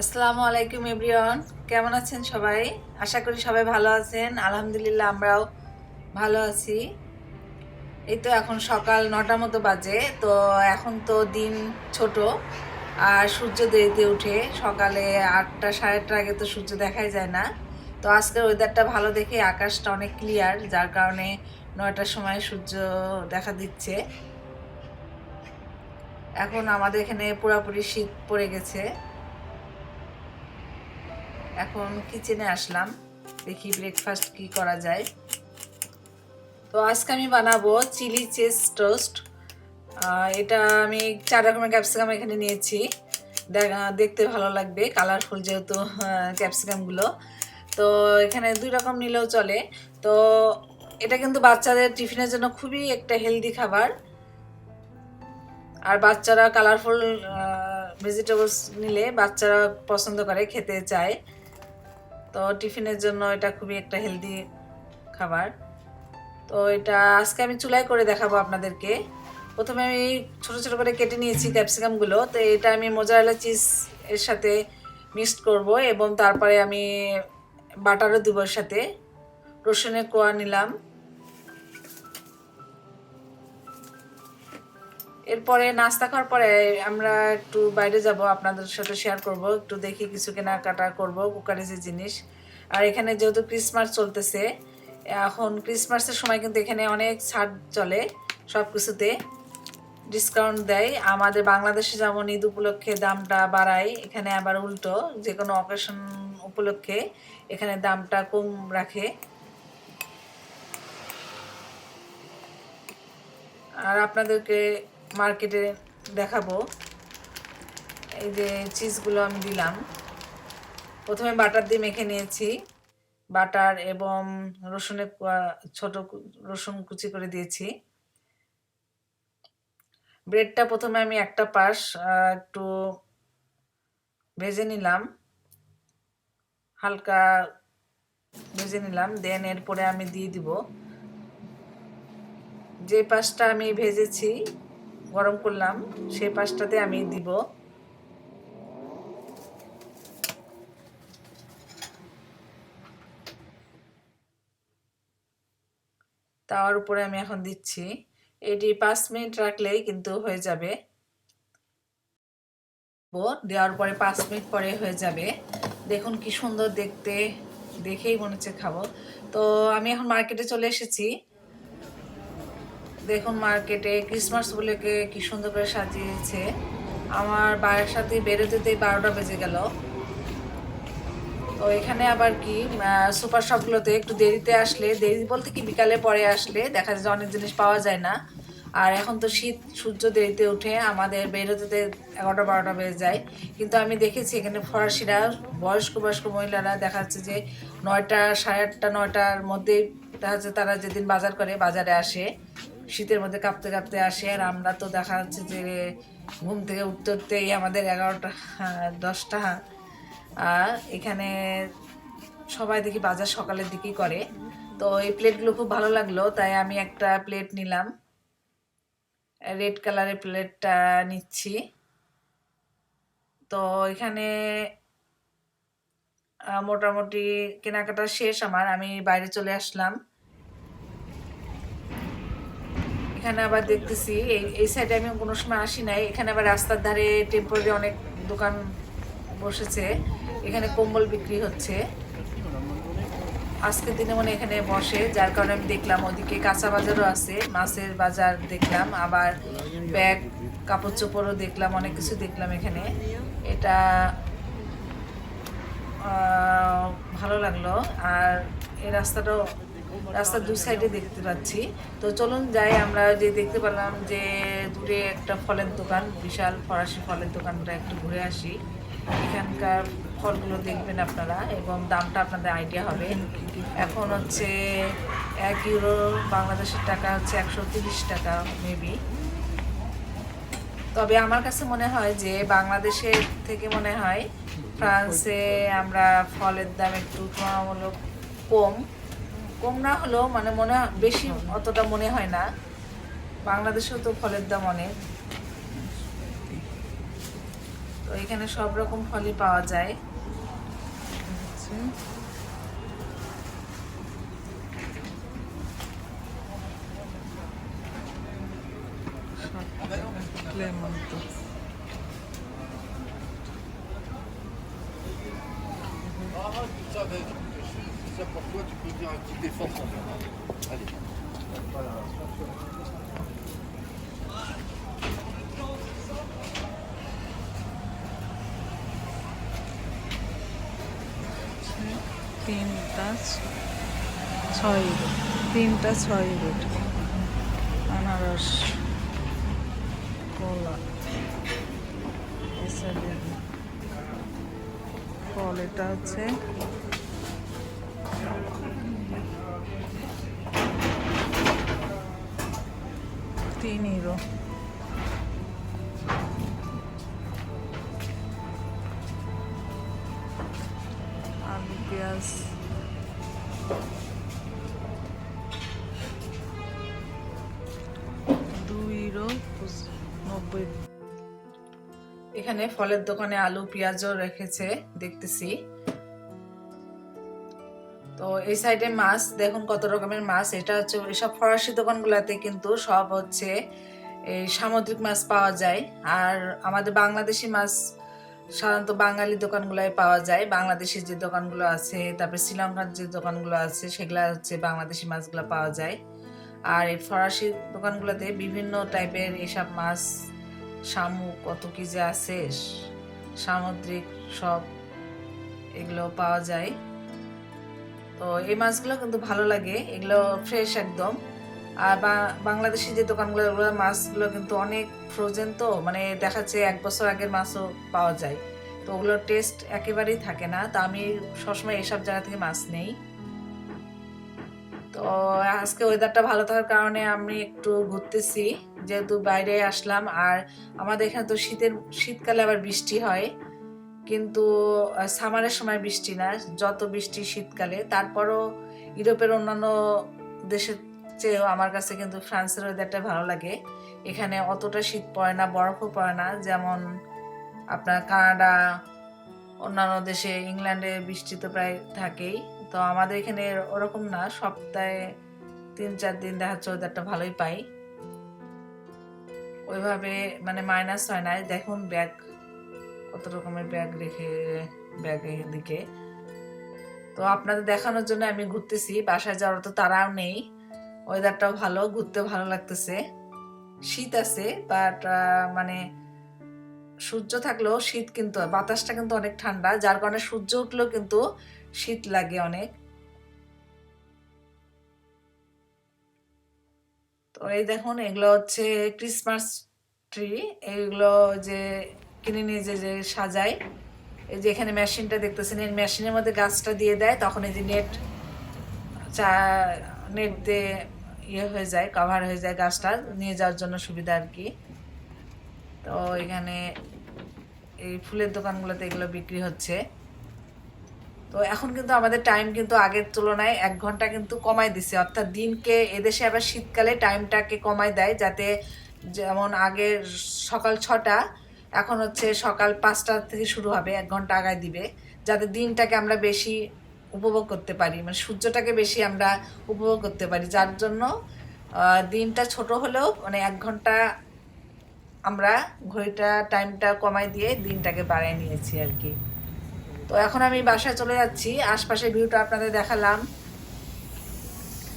আসসালামু আলাইকুম এভরিওয়ান। কেমন আছেন সবাই? আশা করি সবাই ভালো আছেন। আলহামদুলিল্লাহ আমরাও ভালো আছি। এই তো এখন সকাল নটা মতো বাজে, তো এখন তো দিন ছোট, আর সূর্য দেরিতে উঠে সকালে আটটা সাড়ে আটটার আগে তো সূর্য দেখাই যায় না। তো আজকের ওয়েদারটা ভালো দেখে আকাশটা অনেক ক্লিয়ার যার কারণে নয়টার সময় সূর্য দেখা দিচ্ছে। এখন আমাদের এখানে পুরোপুরি শীত পড়ে গেছে। এখন কিচেনে আসলাম। দেখি ব্রেকফাস্ট কি করা যায়। তো আজকে আমি বানাবো চিলি চেস টোস্ট এটা আমি চার রকমের ক্যাপসিকাম এখানে নিয়েছি। দেখতে ভালো লাগবে কালারফুল যেহেতু ক্যাপসিকামগুলো তো এখানে দুই রকম নিলেও চলে। তো এটা কিন্তু বাচ্চাদের টিফিনের জন্য খুবই একটা হেলদি খাবার। আর বাচ্চারা কালারফুল ভেজিটেবলস নিলে বাচ্চারা পছন্দ করে, খেতে চায়। তো টিফিনের জন্য এটা খুবই একটা হেলদি খাবার। তো এটা আজকে আমি চুলাই করে দেখাবো আপনাদেরকে। প্রথমে আমি ছোটো ছোটো করে কেটে নিয়েছি ক্যাপসিকামগুলো তো এটা আমি মোজারেলা চিজ এর সাথে মিক্সড করব এবং তারপরে আমি বাটারও দিব সাথে। রসুনের কোয়া নিলাম। এরপরে নাস্তা খাওয়ার পরে আমরা একটু বাইরে যাব, আপনাদের সাথে শেয়ার করব, একটু দেখি কিছু কেনাকাটা করব কুকারিজের জিনিস। আর এখানে যেহেতু ক্রিসমাস চলতেছে, এখন ক্রিসমাসের সময় কিন্তু এখানে অনেক ছাড় চলে সব কিছুতে ডিসকাউন্ট দেয়। আমাদের বাংলাদেশে যেমন ঈদ উপলক্ষে দামটা বাড়ায়, এখানে আবার উল্টো যে কোনো অকেশন উপলক্ষে এখানে দামটা কম রাখে। আর আপনাদেরকে মার্কেটে দেখাবো। এই যে চিজগুলো আমি দিলাম। প্রথমে বাটার দিয়ে মেখে নিয়েছি। বাটার এবং রসুনের কোয়া- ছোট রসুন কুচি করে দিয়েছি। ব্রেডটা প্রথমে আমি একটা পাশ একটু ভেজে নিলাম। হালকা ভেজে নিলাম। দেন এরপরে আমি দিয়ে দিব। যে পাশটা আমি ভেজেছি গরম করলাম সেই পাশটাতে আমি দিব। তাওয়ার উপরে আমি এখন দিচ্ছি। এটি পাঁচ মিনিট রাখলেই কিন্তু হয়ে যাবে। দেওয়ার পরে পাঁচ মিনিট পরে হয়ে যাবে। দেখুন কি সুন্দর দেখতে, দেখেই মনে হচ্ছে খাব। তো আমি এখন মার্কেটে চলে এসেছি। দেখুন মার্কেটে ক্রিসমাস বলে কি সুন্দর করে সাজিয়েছে। আমার বাড়ির সাথে বেরোতে বারোটা বেজে গেল। তো এখানে আবার কি সুপার শপগুলোতে একটু দেরিতে আসলে, দেরি বলতে কি বিকালে পরে আসলে, দেখা যায় অনেক জিনিস পাওয়া যায় না। আর এখন তো শীত, সূর্য দেরিতে উঠে আমাদের বেরোতে এগারোটা বারোটা বেজে যায়। কিন্তু আমি দেখেছি এখানে ফরাসিরা, বয়স্ক বয়স্ক মহিলারা দেখা যাচ্ছে যে নয়টা, সাড়ে আটটা, নয়টার মধ্যেই দেখা যাচ্ছে তারা যেদিন বাজার করে বাজারে আসে। শীতের মধ্যে কাঁপতে কাঁপতে আসে। আর আমরা তো দেখা যাচ্ছে যে ঘুম থেকে উঠতে উঠতেই আমাদের এগারোটা হ্যাঁ, দশটা। এখানে সবাই দেখি বাজার সকালের দিকেই করে। তো এই প্লেটগুলো খুব ভালো লাগল তাই আমি একটা প্লেট নিলাম। রেড কালারের প্লেটটা নিচ্ছি। তো এখানে মোটামুটি কেনাকাটা শেষ আমার। আমি বাইরে চলে আসলাম। এখানে আবার দেখতেছি, এই সাইডে আমি কোনো সময় আসি নাই, এখানে আবার রাস্তার ধারে টেম্পোরারি অনেক দোকান বসেছে, এখানে কম্বল বিক্রি হচ্ছে। আজকের দিনে মানে এখানে বসে, যার কারণে আমি দেখলাম ওদিকে কাঁচা বাজারও আছে, মাছের বাজার দেখলাম, আবার ব্যাগ, কাপড় চোপড়ও দেখলাম, অনেক কিছু দেখলাম এখানে। এটা ভালো লাগল, আর এই রাস্তাটাও রাস্তার দুই সাইডে দেখতে পাচ্ছি। তো চলুন যাই, আমরা যে দেখতে পেলাম যে দূরে একটা ফলের দোকান, বিশাল ফরাসি ফলের দোকানটা একটু ঘুরে আসি। এখানকার ফলগুলো দেখবেন আপনারা, এবং দামটা আপনাদের আইডিয়া হবে। এখন হচ্ছে এক ইউরো বাংলাদেশের টাকা হচ্ছে একশো টাকা মেবি তবে আমার কাছে মনে হয় যে বাংলাদেশের থেকে মনে হয়, ফ্রান্সে আমরা ফলের দাম একটু তুলনামূলক কম। কম না হলেও মানে মনে বেশি অতটা মনে হয় না। বাংলাদেশেও তো ফলের দাম অনেক। তো এখানে সব রকম ফলই পাওয়া যায়। লেমন তো। Tu peux dire un petit effort sans faire. Allez. Voilà. তিনটা ছয় ইউরো তিনটা ছয় ইউরো আনারস কলা এসবের ফল এটা হচ্ছে তিন ইউরো আলু পেঁয়াজ দুই ইউরো নব্বই? এখানে ফলের দোকানে আলু পেঁয়াজও রেখেছে দেখতেছি। তো এই সাইডে মাছ, দেখুন কত রকমের মাছ। এটা হচ্ছে এসব ফরাসি দোকানগুলোতে কিন্তু সব হচ্ছে এই সামুদ্রিক মাছ পাওয়া যায়। আর আমাদের বাংলাদেশি মাছ সাধারণত বাঙালি দোকানগুলোয় পাওয়া যায়। বাংলাদেশি যে দোকানগুলো আছে, তারপরে শ্রীলঙ্কার যে দোকানগুলো আছে, সেগুলো হচ্ছে বাংলাদেশি মাছগুলো পাওয়া যায়। আর এই ফরাসি দোকানগুলোতে বিভিন্ন টাইপের এসব মাছ, শামুক, কত কি যে আছে, সামুদ্রিক সব এগুলো পাওয়া যায়। তো এই মাছগুলো কিন্তু ভালো লাগে, এগুলো ফ্রেশ একদম। আর বাংলাদেশি যে দোকানগুলো, ওগুলো মাছগুলো কিন্তু অনেক ফ্রোজেন তো মানে দেখাচ্ছে এক বছর আগের মাছও পাওয়া যায়। তো ওগুলোর টেস্ট একেবারেই থাকে না, তো আমি সবসময় এসব জায়গা থেকে মাছ নেই। তো আজকে ওয়েদারটা ভালো থাকার কারণে আমি একটু ঘুরতেছি, যেহেতু বাইরে আসলাম। আর আমাদের এখানে তো শীতের, শীতকালে আবার বৃষ্টি হয়। কিন্তু সামারের সময় বৃষ্টি না, যত বৃষ্টি শীতকালে। তারপরও ইউরোপের অন্যান্য দেশের চেয়েও আমার কাছে কিন্তু ফ্রান্সের ওয়েদারটা ভালো লাগে। এখানে অতটা শীত পড়ে না, বরফও পড়ে না। যেমন আপনার কানাডা, অন্যান্য দেশে ইংল্যান্ডে বৃষ্টি তো প্রায় থাকেই। তো আমাদের এখানে ওরকম না, সপ্তাহে তিন, চার দিন দেখা যাচ্ছে ওয়েদারটা ভালোই পাই। ওইভাবে মানে মাইনাস হয় না দেখুন ব্যাগ কত রকমের ব্যাগ রেখে, ব্যাগের দিকে। তো আপনাদের দেখানোর জন্য আমি ঘুরতেছি, বাসায় যাওয়ার তো তারাও নেই। ওয়েদারটাও ভালো ঘুরতে ভালো লাগতেছে। শীত আছে বাট মানে সূর্য থাকলেও শীত কিন্তু, বাতাসটা কিন্তু অনেক ঠান্ডা, যার কারণে সূর্য উঠলেও কিন্তু শীত লাগে অনেক। তো এই দেখুন, এগুলো হচ্ছে ক্রিসমাস ট্রি এগুলো যে কিনে নিয়ে যে সাজায়, এই যে এখানে মেশিনটা দেখতেছেন, এই মেশিনের মধ্যে গাছটা দিয়ে দেয়, তখন এই যে নেট, চা, নেট দিয়ে ইয়ে হয়ে যায় কভার হয়ে যায় গাছটা, নিয়ে যাওয়ার জন্য সুবিধা আর কি। তো এখানে এই ফুলের দোকানগুলোতে এগুলো বিক্রি হচ্ছে। তো এখন কিন্তু আমাদের টাইম কিন্তু আগের তুলনায় এক ঘণ্টা কিন্তু কমাই দিছে। অর্থাৎ দিনকে, এদেশে আবার শীতকালে টাইমটাকে কমাই দেয়, যাতে যেমন আগে সকাল ছটা এখন হচ্ছে সকাল পাঁচটা থেকে শুরু হবে, এক ঘণ্টা আগায় দিবে, যাতে দিনটাকে আমরা বেশি উপভোগ করতে পারি মানে সূর্যটাকে বেশি আমরা উপভোগ করতে পারি, যার জন্য দিনটা ছোট হলেও মানে এক ঘণ্টা আমরা ঘড়িটা টাইমটা কমাই দিয়ে দিনটাকে বাড়ায় নিয়েছি আর কি। তো এখন আমি বাসায় চলে যাচ্ছি, আশপাশের ভিউটা আপনাদের দেখালাম।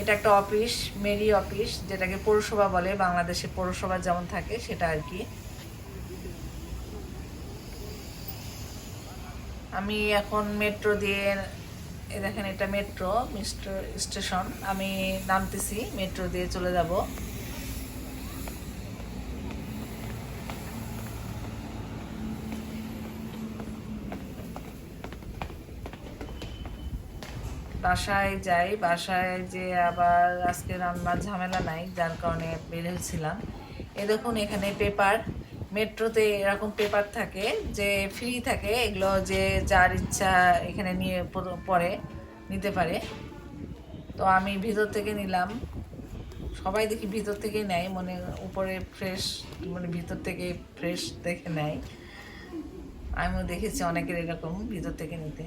এটা একটা অফিস মেরি অফিস যেটাকে পৌরসভা বলে, বাংলাদেশে পৌরসভা যেমন থাকে, সেটা আর কি। আমি এখন মেট্রো দিয়ে দেখেন এটা মেট্রো মিস্টার স্টেশন আমি নামতেছি মেট্রো দিয়ে চলে যাব। বাসায় যাই, বাসায় যে আবার আজকে রান্নার ঝামেলা নাই, যার কারণে বের হয়েছিলাম। এ দেখুন এখানে পেপার মেট্রোতে এরকম পেপার থাকে যে ফ্রি থাকে এগুলো যে যার ইচ্ছা এখানে নিয়ে পড়ে নিতে পারে। তো আমি ভিতর থেকে নিলাম। সবাই দেখি ভিতর থেকেই নেয় মানে উপরে ফ্রেশ মানে ভিতর থেকে ফ্রেশ দেখে নেয়। আমিও দেখেছি অনেকের এরকম ভিতর থেকে নিতে।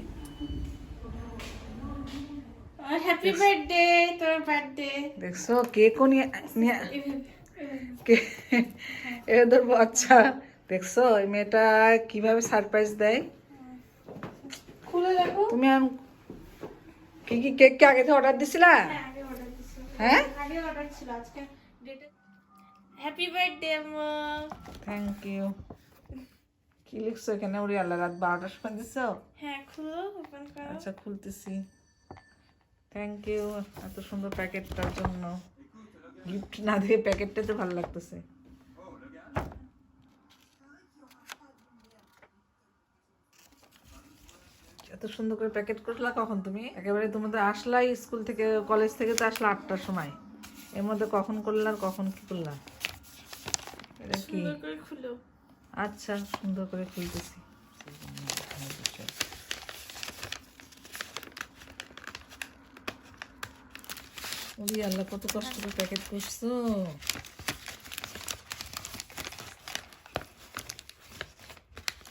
হ্যাপি বার্থডে তোর বার্থডে দেখছ? কেকও নিয়ে কে? এদের বাচ্চা। দেখছ এই মেয়েটা কীভাবে সারপ্রাইজ দেয়? খুলে দেখো। তুমি কি কি কেক কি আগে থেকে অর্ডার দিছিলা? হ্যাঁ আগে অর্ডার ছিল আজকে ডেটে হ্যাপি বার্থডে মা। থ্যাংক ইউ কি লিখছো এখানে ওরে আল্লাহ রাত বারোটার সময় দিছো? হ্যাঁ খুলো ওপেন করো। আচ্ছা খুলতেছি। থ্যাংক ইউ এত সুন্দর প্যাকেটটার জন্য। গিফট না দিয়ে প্যাকেটটা তো ভালো লাগতেছে। এত সুন্দর করে প্যাকেট করলা কখন তুমি? একেবারে তোমাদের আসলাই স্কুল থেকে কলেজ থেকে তো আসলা আটটার সময়। এর মধ্যে কখন করলা আর কখন কি করলা? এটা কি? আচ্ছা সুন্দর করে খুলতেছি। ওরে আল্লাহ কত কষ্ট করে প্যাকেট করছ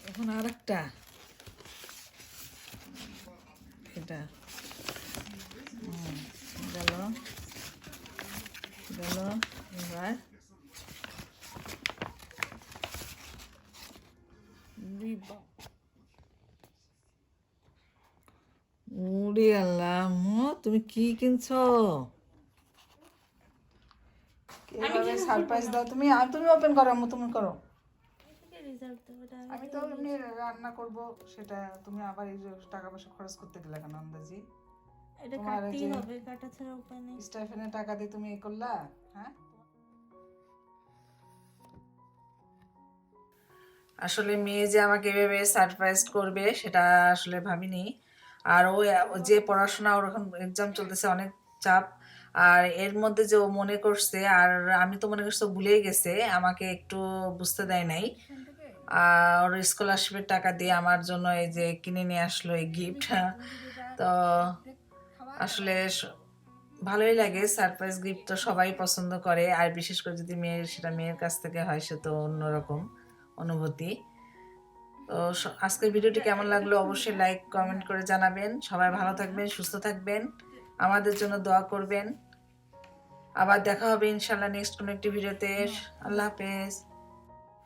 এখন আর একটা এটা গেল। গেল, এবার। ওরে আল্লাহ তুমি কি কিনছো কীভাবে সারপ্রাইজ দাও তুমি আর তুমি ওপেন করো আম্মু তুমি করো। আমি তো এমনি রান্না করব সেটা তুমি আবার এই টাকা পয়সা খরচ করতে গেলে কেন আন্দাজি? এটা কাটতেই হবে কাটা ছাড়া উপায় নেই। স্টাইফেনের টাকা দিয়ে তুমি এই করলা হ্যাঁ? আসলে মেয়ে যে আমাকে এভাবে সারপ্রাইজ করবে সেটা আসলে ভাবিনি। আর ও যে পড়াশোনা ওরকম এক্সাম চলতেছে অনেক চাপ। আর এর মধ্যে যে ও মনে করছে আর আমি তো মনে করছি ভুলেই গেছে আমাকে একটু বুঝতে দেয় নাই। আর ওর স্কলারশিপের টাকা দিয়ে আমার জন্য এই যে কিনে নিয়ে আসলো এই গিফট তো আসলে ভালোই লাগে সারপ্রাইজ গিফট তো সবাই পছন্দ করে। আর বিশেষ করে যদি মেয়ের সেটা মেয়ের কাছ থেকে হয় সে তো অন্যরকম অনুভূতি। তো আজকের ভিডিওটি কেমন লাগল অবশ্যই লাইক কমেন্ট করে জানাবেন। সবাই ভালো থাকবেন সুস্থ থাকবেন। আমাদের জন্য দোয়া করবেন। আবার দেখা হবে ইনশাল্লাহ নেক্সট কোনো একটি ভিডিওতে আল্লাহ হাফেজ।